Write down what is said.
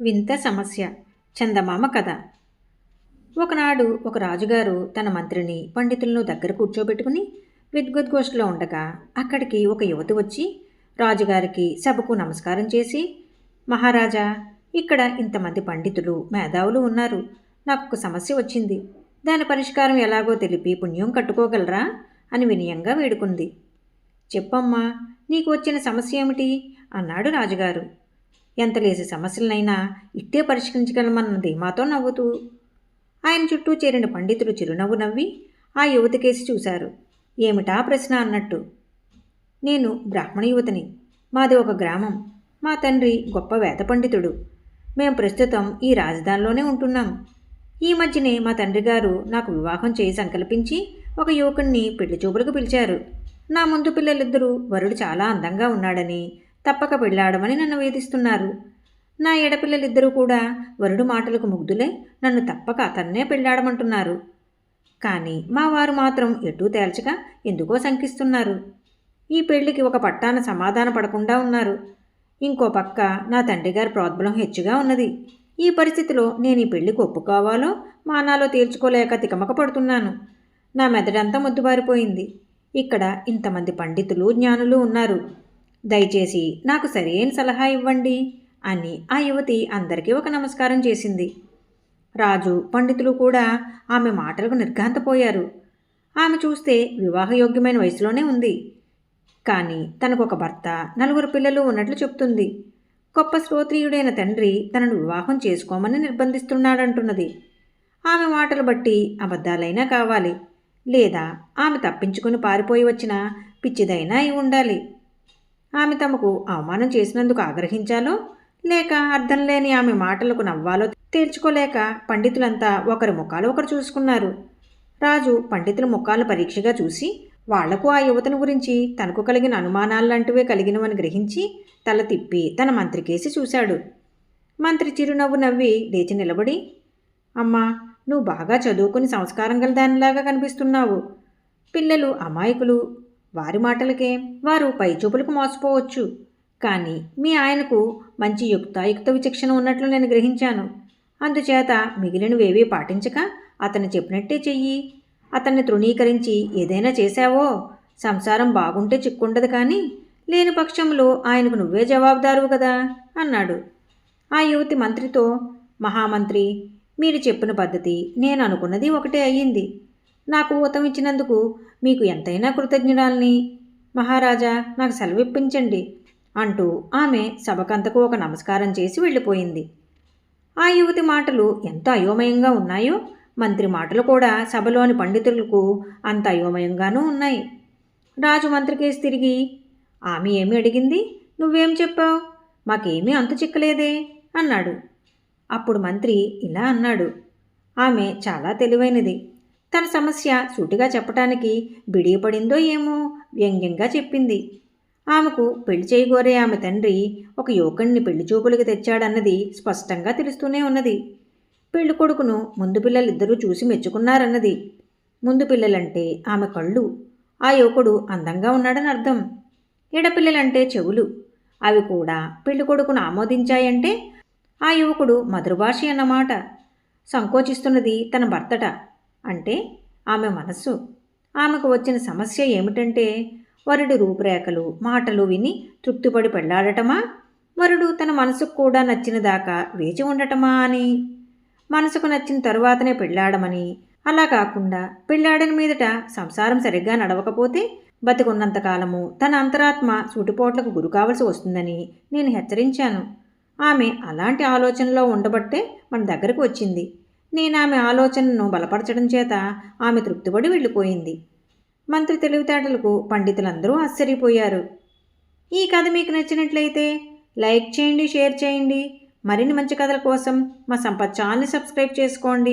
వింత సమస్య. చందమామ కథ. ఒకనాడు ఒక రాజుగారు తన మంత్రిని పండితులను దగ్గర కూర్చోబెట్టుకుని విద్వద్గోష్ఠిలో ఉండగా అక్కడికి ఒక యువతి వచ్చి రాజుగారికి సభకు నమస్కారం చేసి మహారాజా ఇక్కడ ఇంతమంది పండితులు మేధావులు ఉన్నారు. నాకు ఒక సమస్య వచ్చింది. దాని పరిష్కారం ఎలాగో తెలిపి పుణ్యం కట్టుకోగలరా? అని వినయంగా వేడుకుంది. చెప్పమ్మా నీకు వచ్చిన సమస్య ఏమిటి? అన్నాడు రాజుగారు. ఎంత లేసి సమస్యలనైనా ఇట్టే పరిష్కరించగలమన్నది మాతో నవ్వుతూ ఆయన చుట్టూ చేరిన పండితులు చిరునవ్వు నవ్వి ఆ యువతికేసి చూశారు. ఏమిటా ప్రశ్న అన్నట్టు నేను బ్రాహ్మణ యువతిని మాది ఒక గ్రామం మా తండ్రి గొప్ప వేద పండితుడు మేము ప్రస్తుతం ఈ రాజధానిలోనే ఉంటున్నాం. ఈ మధ్యనే మా తండ్రి గారు నాకు వివాహం చేయి సంకల్పించి ఒక యువకుణ్ణి పెళ్ళి చూపులకు పిలిచారు. నా ముందు పిల్లలిద్దరూ వరుడు చాలా అందంగా ఉన్నాడని తప్పక పెళ్ళాడమని నన్ను వేధిస్తున్నారు. నా ఎడపిల్లలిద్దరూ కూడా వరుడు మాటలకు ముగ్ధులై నన్ను తప్పక అతన్నే పెళ్ళాడమంటున్నారు. కానీ మా వారు మాత్రం ఎటూ తేల్చక ఎందుకో శంకిస్తున్నారు. ఈ పెళ్ళికి ఒక పట్టాన సమాధాన పడకుండా ఉన్నారు. ఇంకో పక్క నా తండ్రి గారి ప్రోద్బలం హెచ్చుగా ఉన్నది. ఈ పరిస్థితిలో నేను ఈ పెళ్ళికి ఒప్పుకోవాలో మానాలో తేల్చుకోలేక తికమక పడుతున్నాను నా మెదడంతా ముద్దుబారిపోయింది. ఇక్కడ ఇంతమంది పండితులు జ్ఞానులు ఉన్నారు. దయచేసి నాకు సరైన సలహా ఇవ్వండి అని ఆ యువతి అందరికీ ఒక నమస్కారం చేసింది. రాజు పండితులు కూడా ఆమె మాటలకు నిర్ఘాంతపోయారు. ఆమె చూస్తే వివాహయోగ్యమైన వయసులోనే ఉంది. కానీ తనకు ఒక భర్త నలుగురు పిల్లలు ఉన్నట్లు చెప్తుంది. గొప్ప శ్రోత్రియుడైన తండ్రి తనను వివాహం చేసుకోమని నిర్బంధిస్తున్నాడంటున్నది. ఆమె మాటలు బట్టి అబద్ధాలైనా కావాలి. లేదా ఆమె తప్పించుకుని పారిపోయి వచ్చిన పిచ్చిదైనా అయి ఉండాలి. ఆమె తమకు అవమానం చేసినందుకు ఆగ్రహించాలో లేక అర్థం లేని ఆమె మాటలకు నవ్వాలో తేల్చుకోలేక పండితులంతా ఒకరి ముఖాలు ఒకరు చూసుకున్నారు. రాజు పండితుల ముఖాలను పరీక్షగా చూసి వాళ్ళకు ఆ యువతను గురించి తనకు కలిగిన అనుమానాలంటివే కలిగినవని గ్రహించి తల తిప్పి తన మంత్రికేసి చూశాడు. మంత్రి చిరునవ్వు నవ్వి లేచి నిలబడి అమ్మా నువ్వు బాగా చదువుకుని సంస్కారం గల దానిలాగా కనిపిస్తున్నావు. పిల్లలు అమాయకులు వారి మాటలకే వారు పైచూపులకు మోసపోవచ్చు. కానీ మీ ఆయనకు మంచి యుక్తాయుక్త విచక్షణ ఉన్నట్లు నేను గ్రహించాను. అందుచేత మిగిలినవేవీ పాటించక అతను చెప్పినట్టే చెయ్యి. అతన్ని తృణీకరించి ఏదైనా చేశావో? సంసారం బాగుంటే చిక్కుండదు కానీ లేని పక్షంలో ఆయనకు నువ్వే జవాబుదారువు కదా? అన్నాడు. ఆ యువతి మంత్రితో మహామంత్రి మీరు చెప్పిన పద్ధతి నేను అనుకున్నది ఒకటే అయ్యింది. నాకు ఊతం ఇచ్చినందుకు మీకు ఎంతైనా కృతజ్ఞురాల్ని. మహారాజా నాకు సెలవిప్పించండి అంటూ ఆమె సభకంతకు ఒక నమస్కారం చేసి వెళ్ళిపోయింది. ఆ యువతి మాటలు ఎంత అయోమయంగా ఉన్నాయో మంత్రి మాటలు కూడా సభలోని పండితులకు అంత అయోమయంగానూ ఉన్నాయి. రాజు మంత్రికేసి తిరిగి ఆమె ఏమి అడిగింది? నువ్వేం చెప్పావు? మాకేమీ అంతు చిక్కలేదే? అన్నాడు. అప్పుడు మంత్రి ఇలా అన్నాడు. ఆమె చాలా తెలివైనది. తన సమస్య సూటిగా చెప్పటానికి బిడియపడిందో ఏమో వ్యంగ్యంగా చెప్పింది. ఆమెకు పెళ్ళి చేయగోరే ఆమె తండ్రి ఒక యువకుణ్ణి పెళ్ళి చూపులకు తెచ్చాడన్నది స్పష్టంగా తెలుస్తూనే ఉన్నది. పెళ్ళి కొడుకును ముందు పిల్లలిద్దరూ చూసి మెచ్చుకున్నారన్నది. ముందు పిల్లలంటే ఆమె కళ్ళు ఆ యువకుడు అందంగా ఉన్నాడని అర్థం. ఎడపిల్లలంటే చెవులు అవి కూడా పెళ్ళి కొడుకును ఆమోదించాయంటే ఆ యువకుడు మధురభాషి అన్నమాట. సంకోచిస్తున్నది తన భర్తట. అంటే ఆమె మనసు ఆమెకు వచ్చిన సమస్య ఏమిటంటే వరుడు రూపురేఖలు మాటలు విని తృప్తిపడి పెళ్ళాడటమా వరుడు తన మనసుకు కూడా నచ్చిన దాకా వేచి ఉండటమా అని? మనసుకు నచ్చిన తరువాతనే పెళ్ళాడమని? అలా కాకుండా పెళ్ళాడని మీదట సంసారం సరిగ్గా నడవకపోతే బతికున్నంతకాలము తన అంతరాత్మ సూటిపోట్లకు గురి కావలసి వస్తుందని నేను హెచ్చరించాను. ఆమె అలాంటి ఆలోచనలో ఉండబట్టే మన దగ్గరకు వచ్చింది. నేను ఆమె ఆలోచనను బలపరచడం చేత ఆమె తృప్తిపడి వెళ్ళిపోయింది. మంత్రి తెలివితేటలకు పండితులందరూ ఆశ్చర్యపోయారు. ఈ కథ మీకు నచ్చినట్లయితే లైక్ చేయండి షేర్ చేయండి. మరిన్ని మంచి కథల కోసం మా సంపత్ ఛానల్ని సబ్స్క్రైబ్ చేసుకోండి.